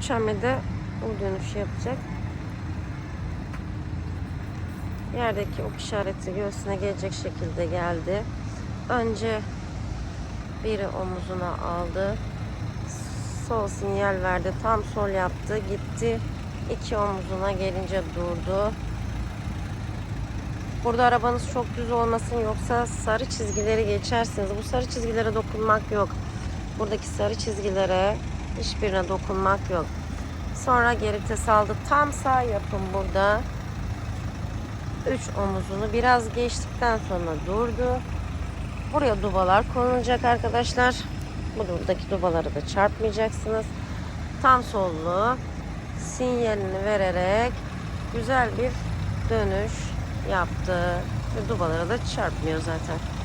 Üç hamlede U dönüşü yapacak. Yerdeki ok işareti göğsüne gelecek şekilde geldi. Önce biri omuzuna aldı. Sol sinyal verdi. Tam sol yaptı. Gitti. İki omuzuna gelince durdu. Burada arabanız çok düz olmasın yoksa sarı çizgileri geçersiniz. Bu sarı çizgilere dokunmak yok. Buradaki sarı çizgilere hiçbirine dokunmak yok. Sonra geri vites aldı. Tam sağ yapın burada. Üç omuzunu biraz geçtikten sonra durdu. Buraya dubalar konulacak arkadaşlar. Bu buradaki dubaları da çarpmayacaksınız. Tam sollu sinyalini vererek güzel bir dönüş yaptı. Ve dubalara da çarpmıyor zaten.